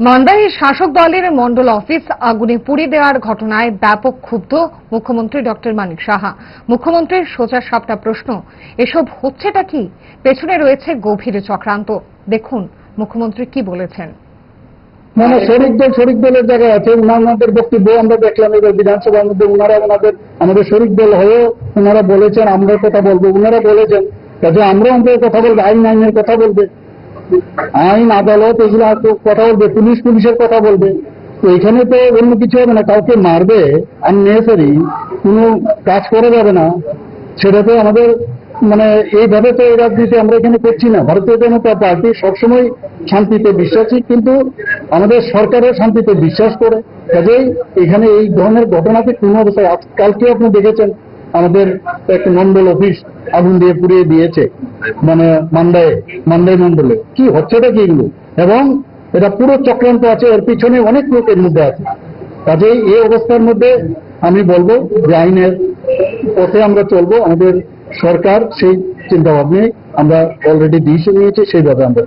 মান্দায় শাসক দলের মন্ডল অফিস আগুনে পুড়িয়ে দেওয়ার ঘটনায় ব্যাপক ক্ষুব্ধ মুখ্যমন্ত্রী ডক্টর মানিক সাহা। মুখ্যমন্ত্রীর সোজা সাপটা প্রশ্ন, এসব হচ্ছেটা কি? পেছনে রয়েছে গভীর চক্রান্ত। দেখুন মুখ্যমন্ত্রী কি বলেছেন। মানে শরিক দল শরিক দলের জায়গায় আছে ওনাদের বক্তব্য আমরা দেখলাম, এবার বিধানসভার মধ্যে ওনারা ওনাদের আমাদের শরিক দল হয়েও ওনারা বলেছেন আমরা কথা বলব। ওনারা বলেছেন, কাজে আমরা আমাদের কথা বলব, আইন আইনের কথা বলবে। আইন, আদালত এগুলো তো কথা বলবে, পুলিশ পুলিশের কথা বলবে। তো এখানে তো অন্য কিছু হবে না, কাউকে মারবে আননেসারি কোনো কাজ করা যাবে না। সেটা তো আমাদের মানে এইভাবে তো এই রাজনীতি আমরা এখানে করছি না। ভারতীয় জনতা পার্টি সবসময় শান্তিতে বিশ্বাসী, কিন্তু আমাদের সরকারও শান্তিতে বিশ্বাস করে। কাজেই এখানে এই ধরনের ঘটনাকে কোনো অবস্থায় কালকে আপনি দেখেছেন। আমাদের একটা মন্ডল অফিস আগুন দিয়ে পুড়িয়ে দিয়েছে। মানে মান্ডায় মান্ডাই মন্ডলে। কি হচ্ছেটা কি এগুলো? এবং এটা পুরো চক্রান্ত আছে, এর পিছনে অনেক লোক এর মধ্যে আছে। কাজেই এই অবস্থার মধ্যে আমি বলব যে আইনের পথে আমরা চলবো, আমাদের সরকার সেই চিন্তা ভাবনায় আমরা অলরেডি ডিসিশন নিয়েছে, সেইভাবে আমরা।